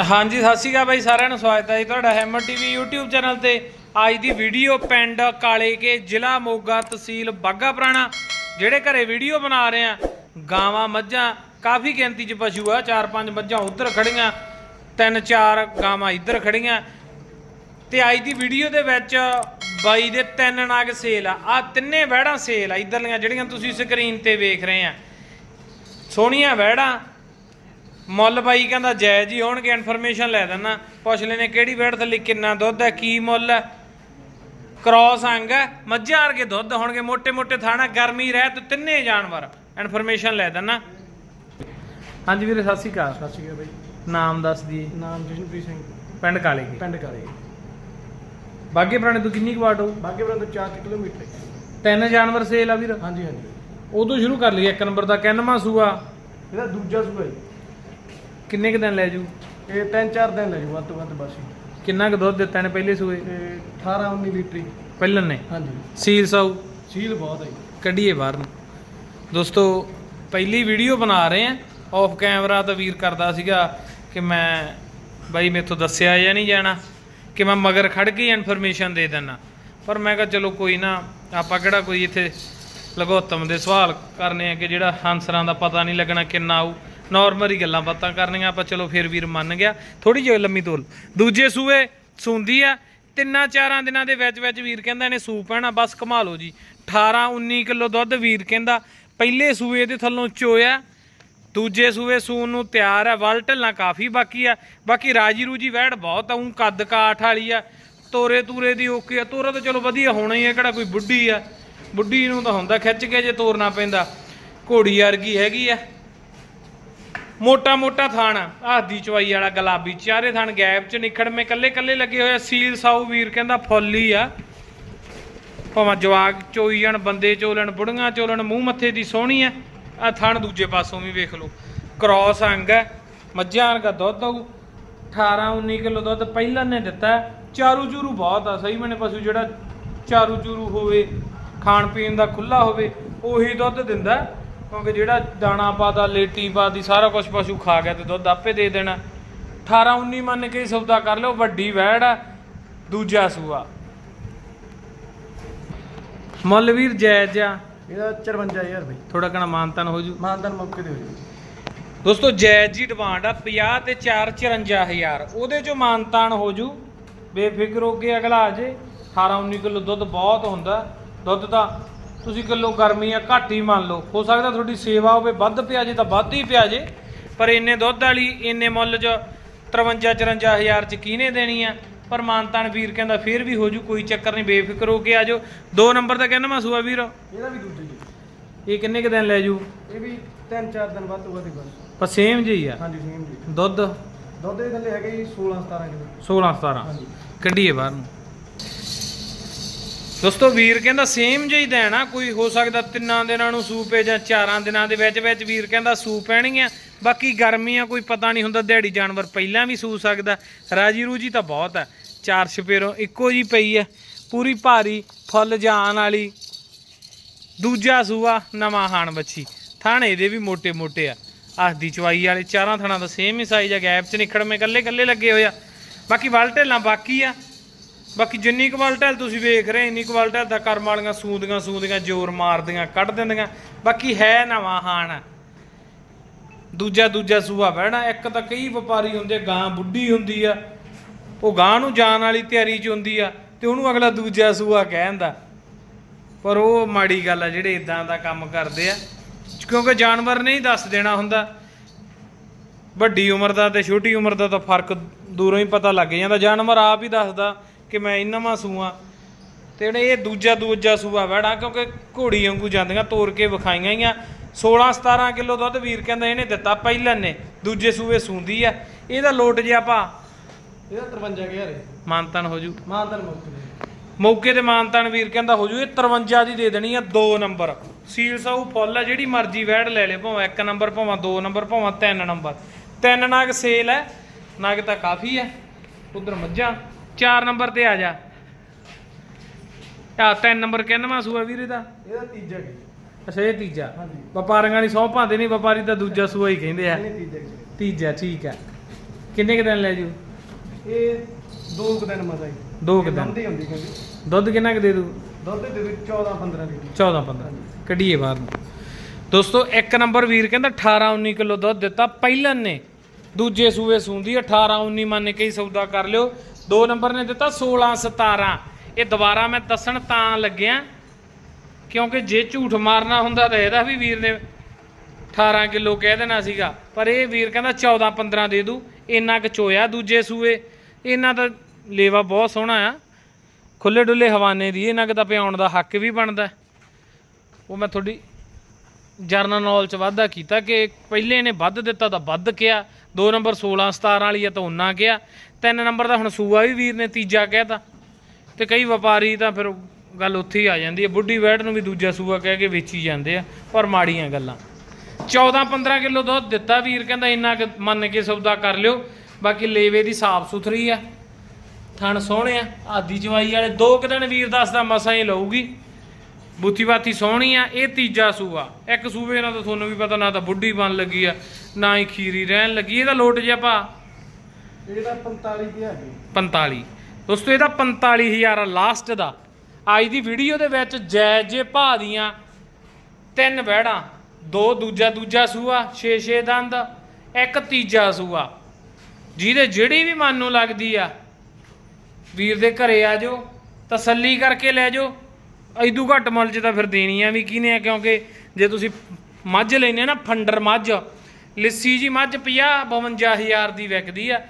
ਹਾਂਜੀ, ਸਤਿ ਸ਼੍ਰੀ ਅਕਾਲ ਬਾਈ, ਸਾਰਿਆਂ ਨੂੰ ਸਵਾਗਤ ਹੈ ਜੀ ਤੁਹਾਡਾ ਹੈਮਰ ਟੀਵੀ YouTube ਚੈਨਲ ਤੇ। ਅੱਜ ਦੀ ਵੀਡੀਓ ਪਿੰਡ ਕਾਲੇ ਕੇ ਜ਼ਿਲ੍ਹਾ ਮੋਗਾ ਤਹਿਸੀਲ ਬਾਗਾ ਪੁਰਾਣਾ ਜਿਹੜੇ ਘਰੇ ਵੀਡੀਓ ਬਣਾ ਰਹੇ ਆ, ਗਾਵਾਂ, ਮੱਝਾਂ, ਕਾਫੀ ਗਿਣਤੀ 'ਚ ਪਸ਼ੂ ਆ, ਚਾਰ ਪੰਜ ਮੱਝਾਂ ਉਧਰ ਖੜੀਆਂ, ਤਿੰਨ ਚਾਰ ਗਾਵਾਂ ਇੱਧਰ ਖੜੀਆਂ। ਤੇ ਅੱਜ ਦੀ ਵੀਡੀਓ ਦੇ ਵਿੱਚ ਬਾਈ ਦੇ ਤਿੰਨ ਨਾਗ ਸੇਲ ਆ ਆ ਤਿੰਨੇ ਵਹਿੜਾਂ ਸੇਲ ਆ, ਇੱਧਰਲੀਆਂ ਜਿਹੜੀਆਂ ਤੁਸੀਂ ਸਕਰੀਨ ਤੇ ਵੇਖ ਰਹੇ ਆ। ਸੋਹਣੀਆਂ ਵਹਿੜਾਂ ਮੁੱਲ ਬਾਈ ਕਹਿੰਦਾ ਜਾਇਜ਼ ਹੀ ਹੋਣਗੇ ਇਨਫੋਰਮੇਸ਼ਨ ਲੈ ਦੇਣਾ ਪੁੱਛ ਲੈਨੇ ਕਿਹੜੀ ਵੇੜ ਥੱਲੇ ਕਿੰਨਾ ਦੁੱਧ ਹੈ ਕੀ ਮੁੱਲ ਹੈ? ਕ੍ਰੋਸ ਅੰਗ ਹੈ ਮੱਝਾਂ ਵਰਗੇ ਦੁੱਧ ਹੋਣਗੇ ਮੋٹے-ਮੋٹے ਥਾਣਾ ਗਰਮੀ ਰਹਿਤ ਤਿੰਨੇ ਜਾਨਵਰ। ਇਨਫੋਰਮੇਸ਼ਨ ਲੈ ਦੇਣਾ ਹਾਂਜੀ ਵੀਰੇ ਸਤਿ ਸ਼੍ਰੀ ਅਕਾਲ। ਸਤਿ ਸ਼੍ਰੀ ਅਕਾਲ ਬਾਈ। ਨਾਮ ਦੱਸ ਦੀ ਨਾਮ ਜਸ਼ਨਪ੍ਰੀਤ ਸਿੰਘ। ਪਿੰਡ ਕਾਲੇ ਕੀ ਪਿੰਡ ਕਾਲੇ ਬਾਗੇ ਪੁਰਾਣੇ ਤੋਂ ਕਿੰਨੀ ਕਵਾਟ ਹੋ ਬਾਗੇ ਪੁਰਾਣੇ ਤੋਂ 4 ਕਿਲੋਮੀਟਰ ਤਿੰਨ ਜਾਨਵਰ ਸੇਲ ਆ ਵੀਰ। ਹਾਂਜੀ ਹਾਂਜੀ। ਉਦੋਂ ਸ਼ੁਰੂ ਕਰ ਲਈ ਇੱਕ ਨੰਬਰ ਦਾ ਕਿੰਨਵਾਂ ਸੂਆ? ਇਹਦਾ ਦੂਜਾ ਸੂਆ ਜੀ। ਕਿੰਨੇ ਕ ਦਿਨ ਲੈ ਜੂ? ਇਹ ਤਿੰਨ ਚਾਰ ਦਿਨ ਲੈ ਜੂ ਵੱਧ ਤੋਂ ਵੱਧ ਬਸ। ਜੀ। ਕਿੰਨਾ ਕੁ ਦੁੱਧ ਦਿੱਤਾ ਨੇ ਪਹਿਲੇ ਸੂਏ? ਤੇ 18 19 ਲੀਟਰ। ਹੀ। ਪਹਿਲਨ ਨੇ? ਹਾਂਜੀ। ਸੀਲ ਸਾਊ? ਸੀਲ ਬਹੁਤ ਹੈ ਜੀ। ਕੱਢੀਏ ਬਾਹਰ ਨੂੰ। ਦੋਸਤੋ ਪਹਿਲੀ ਵੀਡੀਓ ਬਣਾ ਰਹੇ ਆ ਆਫ ਕੈਮਰਾ ਤਾਂ ਵੀਰ ਕਰਦਾ ਸੀਗਾ ਕਿ ਮੈਂ ਬਾਈ ਮੇਥੋਂ ਦੱਸਿਆ ਜਾਂ ਨਹੀਂ ਜਾਣਾ ਕਿ ਮੈਂ ਮਗਰ ਖੜ ਕੇ ਇਨਫੋਰਮੇਸ਼ਨ ਦੇ ਦਿੰਨਾ। ਪਰ ਮੈਂ ਕਿਹਾ ਚਲੋ ਕੋਈ ਨਾ ਆਪਾਂ ਕਿਹੜਾ ਕੋਈ ਇੱਥੇ ਲਗੋਤਮ ਦੇ ਸਵਾਲ ਕਰਨੇ ਆ ਕਿ ਜਿਹੜਾ ਆਨਸਰਾਂ ਦਾ ਪਤਾ ਨਹੀਂ ਲੱਗਣਾ ਕਿੰਨਾ ਆਊ। ਨਾਰਮਲ ਹੀ ਗੱਲਾਂ ਬਾਤਾਂ ਕਰਨੀਆਂ, ਆਪਾਂ ਚਲੋ ਫਿਰ ਵੀਰ ਮੰਨ ਗਿਆ। ਥੋੜੀ ਜਿਹੀ ਲੰਮੀ ਤੋਲ। ਦੂਜੇ ਸੂਏ ਸੁੰਦੀ ਆ, ਤਿੰਨਾਂ ਚਾਰਾਂ ਦਿਨਾਂ ਦੇ ਵਿੱਚ ਵਿੱਚ ਵੀਰ ਕਹਿੰਦਾ ਇਹਨੇ ਸੂ ਪੈਣਾ ਬਸ ਕਮਾ ਲਓ ਜੀ। 18 19 ਕਿਲੋ ਦੁੱਧ ਵੀਰ ਕਹਿੰਦਾ, ਪਹਿਲੇ ਸੂਏ ਦੇ ਥੱਲੋਂ ਚੋਇਆ, ਦੂਜੇ ਸੂਏ ਸੂਣ ਨੂੰ ਤਿਆਰ ਹੈ ਵਲ ਢਲਣਾ ਕਾਫੀ ਬਾਕੀ ਆ। ਬਾਕੀ ਰਾਜੀ ਰੂਜੀ ਵਹਿੜ ਬਹੁਤ ਆ ਕੱਦ ਕਾਠ ਵਾਲੀ ਆ, ਤੋਰੇ ਤੂਰੇ ਦੀ ਓਕੇ ਆ। ਤੋਰਾ ਤਾਂ ਚਲੋ ਵਧੀਆ ਹੋਣਾ ਹੀ ਆ, ਕਿਹੜਾ ਕੋਈ ਬੁੱਢੀ ਆ। ਬੁੱਢੀ ਨੂੰ ਤਾਂ ਹੁੰਦਾ ਖਿੱਚ ਕੇ ਜੇ ਤੋਰਨਾ ਪੈਂਦਾ। ਘੋੜੀ ਵਰਗੀ ਹੈਗੀ ਆ। ਮੋਟਾ ਮੋਟਾ ਥਾਣ ਆਦੀ ਚਵਾਈ ਵਾਲਾ ਗੁਲਾਬੀ ਚਾਰੇ ਥਾਣ ਗੈਪ ਚ ਨਿਖੜਵੇਂ ਕੱਲੇ ਕੱਲੇ ਲੱਗੇ ਹੋਏ ਆ। ਸੀਲ ਸਾਊ ਵੀਰ ਕਹਿੰਦਾ ਫੁੱਲ ਆ। ਭਾਵੇਂ ਜਵਾਗ ਚੋਈ ਜਾਣ, ਬੰਦੇ ਚੋਲਣ, ਬੁੜੀਆਂ ਚੋਲਣ, ਮੂੰਹ ਮੱਥੇ ਦੀ ਸੋਹਣੀ ਆ। ਆ ਥਾਣ ਦੂਜੇ ਪਾਸੋਂ ਵੀ ਵੇਖ ਲਓ। ਕ੍ਰਾਸ ਅੰਗ ਹੈ, ਮੱਝਾਂ ਵਰਗਾ ਦੁੱਧ ਆਊ। 18 19 ਕਿਲੋ ਦੁੱਧ ਪਹਿਲਾਂ ਨੇ ਦਿੱਤਾ। ਚਾਰੂ ਚੂਰੂ ਬਹੁਤ ਆ, ਸਹੀ ਮੈਨੇ ਪਸ਼ੂ ਜਿਹੜਾ ਚਾਰੂ ਚੂਰੂ ਹੋਵੇ ਖਾਣ ਪੀਣ ਦਾ ਖੁੱਲਾ ਹੋਵੇ, ਉਹੀ ਦੁੱਧ ਦਿੰਦਾ। ਕਿਉਂਕਿ ਜਿਹੜਾ ਦਾਣਾ ਪਾਦਾ ਲੇਟੀ ਪਾਦੀ ਸਾਰਾ ਕੁਝ ਪਸ਼ੂ ਖਾ ਗਿਆ ਤੇ ਦੁੱਧ ਆਪੇ ਦੇ ਦੇਣਾ। 18 19 ਮੰਨ ਕੇ ਸੌਦਾ ਕਰ ਲਿਓ ਵੱਡੀ ਵੈੜ ਆ ਦੂਜਾ ਸੂਆ। ਮੁੱਲ ਵੀਰ ਜਾਇਜ਼ ਆ। ਇਹਦਾ 54000 ਬਾਈ। ਥੋੜਾ ਕਣਾ ਮਾਨਤਨ ਹੋ ਜੂ। ਮਾਨਦਾਨ ਮੌਕੇ ਤੇ ਹੋ ਜੂ। ਦੋਸਤੋ ਜਾਇਜ਼ ਜੀ ਡਿਮਾਂਡ ਆ 50 ਤੇ 4 54000 ਉਹਦੇ ਚੋਂ ਮਾਨਤਾਨ ਹੋ ਜੂ। ਬੇਫਿਕਰ ਹੋ ਕੇ ਅਗਲਾ ਆ ਜੇ। 18 19 ਕਿਲੋ ਦੁੱਧ ਬਹੁਤ ਹੁੰਦਾ। ਦੁੱਧ ਤਾਂ ਤੁਸੀਂ ਕਿਲੋ ਗਰਮੀ ਆ ਘੱਟ ਹੀ ਮੰਨ ਲਓ। ਹੋ ਸਕਦਾ ਤੁਹਾਡੀ ਸੇਵਾ ਹੋਵੇ ਵੱਧ ਪਿਆ ਜੇ ਤਾਂ ਵੱਧ ਹੀ ਪਿਆ ਜੇ। ਪਰ ਇੰਨੇ ਦੁੱਧ ਵਾਲੀ ਇੰਨੇ ਮੁੱਲ 'ਚ 53 54000 ਚ ਕਿਹਨੇ ਦੇਣੀ ਆ? ਪਰ ਮਾਨਤਾਨ ਵੀਰ ਕਹਿੰਦਾ ਫੇਰ ਵੀ ਹੋ ਜੂ ਕੋਈ ਚੱਕਰ ਨਹੀਂ ਬੇਫਿਕਰ ਹੋ ਕੇ ਆ ਜਾਓ। ਦੋ ਨੰਬਰ ਤਾਂ ਕਹਿੰਦਾ ਮੈਂ ਸੂਆ ਵੀਰ। ਇਹਦਾ ਵੀ ਦੂਜਾ ਜੀ। ਇਹ ਕਿੰਨੇ ਕ ਦਿਨ ਲੈ ਜੂ? ਇਹ ਵੀ ਤਿੰਨ ਚਾਰ ਦਿਨ ਵੱਧ ਤੋਂ ਬਸ। ਪਰ ਸੇਮ ਜਿਹੀ ਆ। ਹਾਂਜੀ ਸੇਮ ਜੀ ਦੁੱਧ? ਦੁੱਧ ਦੇ ਥੱਲੇ ਹੈਗੇ ਜੀ 16 17 ਕਿਲੋ। 16 17 ਹਾਂਜੀ। ਕੱਢੀਏ ਬਾਹਰ ਨੂੰ। ਦੋਸਤੋ, ਵੀਰ ਕਹਿੰਦਾ ਸੇਮ ਜਿਹਾ ਹੀ ਦੇਣਾ, ਕੋਈ ਹੋ ਸਕਦਾ ਤਿੰਨਾਂ ਦਿਨਾਂ ਨੂੰ ਸੂਪੇ ਜਾਂ ਚਾਰਾਂ ਦਿਨਾਂ ਦੇ ਵਿੱਚ ਵਿੱਚ ਵੀਰ ਕਹਿੰਦਾ ਸੂ ਪੈਣਗੀਆਂ। ਬਾਕੀ ਗਰਮੀ ਆ ਕੋਈ ਪਤਾ ਨਹੀਂ ਹੁੰਦਾ, ਦਿਹਾੜੀ ਜਾਨਵਰ ਪਹਿਲਾਂ ਵੀ ਸੂ ਸਕਦਾ। ਰਾਜੀ ਰੂਜੀ ਤਾਂ ਬਹੁਤ ਆ। ਚਾਰ ਛਪੇਰੋਂ ਇੱਕੋ ਜੀ ਪਈ ਆ। ਪੂਰੀ ਭਾਰੀ, ਫੁੱਲ ਜਾਣ ਵਾਲੀ। ਦੂਜਾ ਸੂਆ, ਨਵਾਂ ਹਾਣ ਬੱਚੀ ਥਾਣੇ ਦੇ ਵੀ ਮੋٹے ਮੋٹے ਆ। ਆਹ ਦੀ ਚਵਾਈ ਵਾਲੇ ਚਾਰਾਂ ਥਾਣਾ ਦਾ ਸੇਮ ਹੀ ਸਾਈਜ਼ ਆ। ਗੈਪ 'ਚ ਨਿਖੜਵੇਂ ਇਕੱਲੇ ਇਕੱਲੇ ਲੱਗੇ ਹੋਇਆ ਬਾਕੀ ਵਲਟੇਲਾਂ ਬਾਕੀ ਆ। ਬਾਕੀ ਜਿੰਨੀ ਕੁ ਵਲ ਤੁਸੀਂ ਵੇਖ ਰਹੇ ਇੰਨੀ ਕੁ ਦਾ ਕਰਮ ਵਾਲੀਆਂ ਸੂਦੀਆਂ ਸੂਦੀਆਂ, ਜ਼ੋਰ ਮਾਰਦੀਆਂ, ਕੱਢ ਦਿੰਦੀਆਂ। ਬਾਕੀ ਹੈ ਨਵਾਂ ਹਾਣ। ਦੂਜਾ ਦੂਜਾ ਸੂਆ ਬਹਿਣਾ, ਇੱਕ ਤਾਂ ਕਈ ਵਪਾਰੀ ਹੁੰਦੇ, ਗਾਂ ਬੁੱਢੀ ਹੁੰਦੀ ਆ, ਉਹ ਗਾਂ ਨੂੰ ਜਾਣ ਵਾਲੀ ਤਿਆਰੀ ਚ ਹੁੰਦੀ ਆ, ਤੇ ਉਹਨੂੰ ਅਗਲਾ ਦੂਜਾ ਸੂਆ ਕਹਿੰਦਾ। ਪਰ ਉਹ ਮਾੜੀ ਗੱਲ ਆ, ਜਿਹੜੇ ਇਦਾਂ ਦਾ ਕੰਮ ਕਰਦੇ ਆ, ਕਿਉਂਕਿ ਜਾਨਵਰ ਨਹੀਂ ਦੱਸ ਦੇਣਾ ਹੁੰਦਾ। ਵੱਡੀ ਉਮਰ ਦਾ ਤੇ ਛੋਟੀ ਉਮਰ ਦਾ ਤਾਂ ਫ਼ਰਕ ਦੂਰੋਂ ਹੀ ਪਤਾ ਲੱਗ ਜਾਂਦਾ, ਜਾਨਵਰ ਆਪ ਹੀ ਦੱਸਦਾ ਕਿ ਮੈਂ ਇੰਨਾਵਾਂ ਸੂਆ। ਤੇ ਜਿਹੜੇ ਇਹ ਦੂਜਾ ਦੂਜਾ ਸੂਆ ਵੜਾ ਕਿਉਂਕਿ ਘੋੜੀ ਵਾਂਗੂ ਜਾਂਦੀਆਂ ਤੋੜ ਕੇ ਵਿਖਾਈਆਂ ਹੀ ਆ 16 17 ਕਿਲੋ ਦੁੱਧ ਵੀਰ ਕਹਿੰਦਾ ਇਹਨੇ ਦਿੱਤਾ ਪਹਿਲਾਂ ਨੇ ਦੂਜੇ ਸੂਏ ਸੂੰਦੀ ਆ। ਇਹਦਾ ਲੋਟ ਜੇ ਆਪਾਂ ਇਹਦਾ 53000 ਹੈ ਮਾਨਤਨ ਹੋ ਜੂ। ਮਾਨਦਾਨ ਮੌਕੇ ਤੇ। ਮੌਕੇ ਤੇ ਮਾਨਤਾਨ ਵੀਰ ਕਹਿੰਦਾ ਹੋ ਜੂ ਇਹ 53 ਦੀ ਦੇ ਦੇਣੀ ਆ 2 ਨੰਬਰ। ਸੀਲ ਸਾਊ ਫੁੱਲ ਆ ਜਿਹੜੀ ਮਰਜ਼ੀ ਵੈੜ ਲੈ ਲੈ ਭਾਵੇਂ 1 ਨੰਬਰ ਭਾਵੇਂ 2 ਨੰਬਰ ਭਾਵੇਂ 3 ਨੰਬਰ। ਤਿੰਨ ਨਾਗ ਸੇਲ ਹੈ ਨਾਗ ਤਾਂ ਕਾਫੀ ਹੈ ਉਧਰ ਮੱਝਾਂ। 4 ਨੰਬਰ ਤੇ ਆ ਜਾ। ਆ 3 ਨੰਬਰ ਕਿੰਨਵਾਂ ਸੂਆ ਵੀਰੇ ਦਾ? ਇਹਦਾ ਤੀਜਾ ਜੀ ਅੱਛਾ ਇਹ ਤੀਜਾ। ਹਾਂਜੀ। ਵਪਾਰੀਆਂ ਦੀ ਸੌ ਭਾਂਦੇ ਨਹੀਂ ਵਪਾਰੀ ਤਾਂ ਦੂਜਾ ਸੂਆ ਹੀ ਕਹਿੰਦੇ ਆ। ਤੀਜਾ ਠੀਕ ਹੈ ਕਿੰਨੇ ਕੁ ਦਿਨ ਲੈ ਜੂ? ਇਹ ਦੋ ਕੁ ਦਿਨ ਮਜ਼ਾ ਹੀ। ਦੋ ਕੁ ਦਿਨ। ਬੰਦੀ ਹੁੰਦੀ ਕਹਿੰਦੀ। ਦੁੱਧ ਕਿੰਨਾ ਕੁ ਦੇ ਦੂ? ਦੁੱਧ ਦੇ ਵਿੱਚ 14 15 ਲੀਟਰ। 14 15 ਕੱਢੀਏ ਬਾਹਰ ਨੂੰ। ਦੋਸਤੋ ਇੱਕ ਨੰਬਰ ਵੀਰ ਕਹਿੰਦਾ 18 19 ਕਿਲੋ ਦੁੱਧ ਦਿੱਤਾ। ਪਹਿਲਨ ਨੇ ਦੂਜੇ ਸੂਏ ਸੂੰਦੀ 18 19 ਮੰਨ ਕੇ ਹੀ ਸੌਦਾ ਕਰ ਲਿਓ। ਦੋ ਨੰਬਰ ਨੇ ਦਿੱਤਾ 16 17 ਇਹ ਦੁਬਾਰਾ ਮੈਂ ਦੱਸਣ ਤਾਂ ਲੱਗਿਆ, ਕਿਉਂਕਿ ਜੇ ਝੂਠ ਮਾਰਨਾ ਹੁੰਦਾ ਤਾਂ ਇਹਦਾ ਵੀ ਵੀਰ ਨੇ 18 ਕਿਲੋ ਕਹਿ ਦੇਣਾ ਸੀਗਾ। ਪਰ ਇਹ ਵੀਰ ਕਹਿੰਦਾ 14 15 ਦੇ ਦੂ, ਇੰਨਾ ਕੁ ਚੋਇਆ ਦੂਜੇ ਸੂਏ। ਇਹਨਾਂ ਦਾ ਲੇਵਾ ਬਹੁਤ ਸੋਹਣਾ ਆ। ਖੁੱਲੇ ਡੁੱਲੇ ਹਵਾਨੇ ਦੀ ਇਹਨਾਂ ਕੁ ਤਾਂ ਪਿਆਉਣ ਦਾ ਹੱਕ ਵੀ ਬਣਦਾ। ਉਹ ਮੈਂ ਤੁਹਾਡੀ ਜਰਨਲ ਨੌਲੇਜ ਚ ਵਾਧਾ ਕੀਤਾ ਕਿ ਪਹਿਲੇ ਨੇ ਵੱਧ ਦਿੱਤਾ ਤਾਂ ਵੱਧ ਕਿਹਾ, ਦੋ ਨੰਬਰ 16 17 ਵਾਲੀ ਆ ਤਾਂ ਉਹਨਾਂ ਕਿਹਾ, ਤਿੰਨ ਨੰਬਰ ਦਾ ਹੁਣ ਸੂਆ ਵੀ ਵੀਰ ਨੇ ਤੀਜਾ ਕਹਿਤਾ ਤੇ। ਕਈ ਵਪਾਰੀ ਤਾਂ ਫਿਰ ਗੱਲ ਉੱਥੇ ਹੀ ਆ ਜਾਂਦੀ ਹੈ ਬੁੱਢੀ ਵੈੜ ਨੂੰ ਵੀ ਦੂਜਾ ਸੂਆ ਕਹਿ ਕੇ ਵੇਚੀ ਜਾਂਦੇ ਆ, ਪਰ ਮਾੜੀਆਂ ਗੱਲਾਂ। 14 15 ਕਿਲੋ ਦੁੱਧ ਦਿੱਤਾ ਵੀਰ, ਕਹਿੰਦਾ ਇੰਨਾ ਕੁ ਮੰਨ ਕੇ ਸੌਦਾ ਕਰ ਲਿਓ, ਬਾਕੀ ਲੇਵੇ ਦੀ ਸਾਫ਼ ਸੁਥਰੀ ਆ, ਥਣ ਸੋਹਣੇ ਆ, ਆਦੀ ਜਵਾਈ ਵਾਲੇ ਦੋ ਕੁ ਦਿਨ ਵੀਰ ਦੱਸਦਾ ਮਸਾਂ ਹੀ ਲਊਗੀ। ਬੁੱਤੀ ਬਾਤੀ ਸੋਹਣੀ ਆ ਇਹ ਤੀਜਾ ਸੂਆ। ਇੱਕ ਸੂਵੇ ਨਾਲ ਤਾਂ ਤੁਹਾਨੂੰ ਵੀ ਪਤਾ ਨਾ ਤਾਂ ਬੁੱਢੀ ਬਣ ਲੱਗੀ ਆ ਨਾ ਹੀ ਖੀਰੀ ਰਹਿਣ ਲੱਗੀ। ਇਹਦਾ ਲੋਟ ਜਿਹਾ ਭਾ ਇਹਦਾ 45 ਦੀ ਹੈਗੀ 45 ਦੋਸਤੋ ਇਹਦਾ 45000 ਆ ਲਾਸਟ ਦਾ। ਅੱਜ ਦੀ ਵੀਡੀਓ ਦੇ ਵਿੱਚ ਜੈ ਜੇ ਭਾ ਦੀਆਂ ਤਿੰਨ ਵਹਿੜਾਂ। ਦੋ ਦੂਜਾ ਦੂਜਾ ਸੂਆ 6-6 ਦੰਦ ਇੱਕ ਤੀਜਾ ਸੂਆ। ਜਿਹਦੇ ਜਿਹੜੀ ਵੀ ਮਨ ਨੂੰ ਲੱਗਦੀ ਆ ਵੀਰ ਦੇ ਘਰੇ ਆ ਜਾਓ ਤਸੱਲੀ ਕਰਕੇ ਲੈ ਜਾਓ। ਐਦੂ ਘੱਟ ਮੁੱਲ 'ਚ ਤਾਂ ਫਿਰ ਦੇਣੀਆਂ ਵੀ ਕਿਹਨੇ ਆ, ਕਿਉਂਕਿ ਜੇ ਤੁਸੀਂ ਮੱਝ ਲੈਨੇ ਨਾ, ਫੰਡਰ ਮੱਝ, ਲਿੱਸੀ ਜੀ ਮੱਝ 50 52000 ਦੀ ਵਿਕਦੀ ਆ,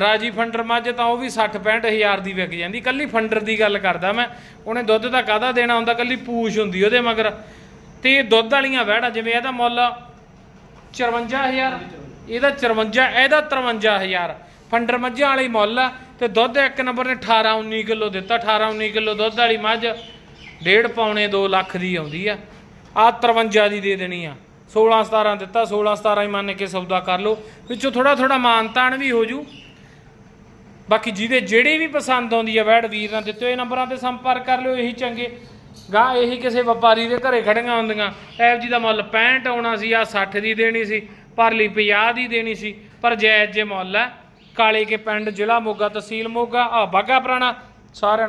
ਰਾਜੀ ਫੰਡਰ ਮੱਝ ਤਾਂ ਉਹ ਵੀ 60 65000 ਦੀ ਵਿਕ ਜਾਂਦੀ, ਕੱਲੀ ਫੰਡਰ ਦੀ ਗੱਲ ਕਰਦਾ ਮੈਂ, ਉਹਨੇ ਦੁੱਧ ਦਾ ਕਾਹਦਾ ਦੇਣਾ ਹੁੰਦਾ, ਕੱਲੀ ਪੂਛ ਹੁੰਦੀ ਉਹਦੇ ਮਗਰ, ਤੇ ਇਹ ਦੁੱਧ ਵਾਲੀਆਂ ਵਹਿੜਾਂ, ਜਿਵੇਂ ਇਹਦਾ ਮੁੱਲ 54000 ਇਹਦਾ 54 ਇਹਦਾ 53000 ਫੰਡਰ ਮੱਝਾਂ ਵਾਲੀ ਮੁੱਲ ਆ, ਤੇ ਦੁੱਧ ਇੱਕ ਨੰਬਰ ਨੇ 18 19 ਕਿਲੋ ਦਿੱਤਾ 18 19 ਕਿਲੋ ਦੁੱਧ ਵਾਲੀ ਮੱਝ ਡੇਢ ਪੌਣੇ 2 ਲੱਖ ਦੀ ਆਉਂਦੀ ਆ। ਆ 53 ਦੀ ਦੇ ਦੇਣੀ ਆ। 16 17 ਦਿੱਤਾ 16 17 ਹੀ ਮੰਨ ਕੇ ਸੌਦਾ ਕਰ ਲਓ। ਵਿੱਚੋਂ ਥੋੜਾ ਥੋੜਾ ਮਾਨਤਾਨ ਵੀ ਹੋ ਜੂ। ਬਾਕੀ ਜਿਹਦੇ ਜਿਹੜੀ ਵੀ ਪਸੰਦ ਆਉਂਦੀ ਆ, ਵੈੜ ਵੀਰ ਨਾਲ ਦਿੱਤੇ ਹੋਏ ਨੰਬਰਾਂ ਤੇ ਸੰਪਰਕ ਕਰ ਲਿਓ, ਇਹੀ ਚੰਗੇ। ਗਾ ਇਹੀ ਕਿਸੇ ਵਪਾਰੀ ਦੇ ਘਰੇ ਖੜੀਆਂ ਹੁੰਦੀਆਂ। ਐਫ ਜੀ ਦਾ ਮੁੱਲ 65 ਆਉਣਾ ਸੀ ਆ 60 ਦੀ ਦੇਣੀ ਸੀ। ਪਰਲੀ 50 ਦੀ ਦੇਣੀ ਸੀ। ਪਰ ਜਾਇਜ਼ ਜੇ ਮੁੱਲ ਹੈ ਕਾਲੇ ਕੇ ਪਿੰਡ ਜ਼ਿਲ੍ਹਾ ਮੋਗਾ ਤਹਿਸੀਲ ਮੋਗਾ ਆ ਬਾਗਾ ਪੁਰਾਣਾ, ਸਾਰਿਆਂ ਨੂੰ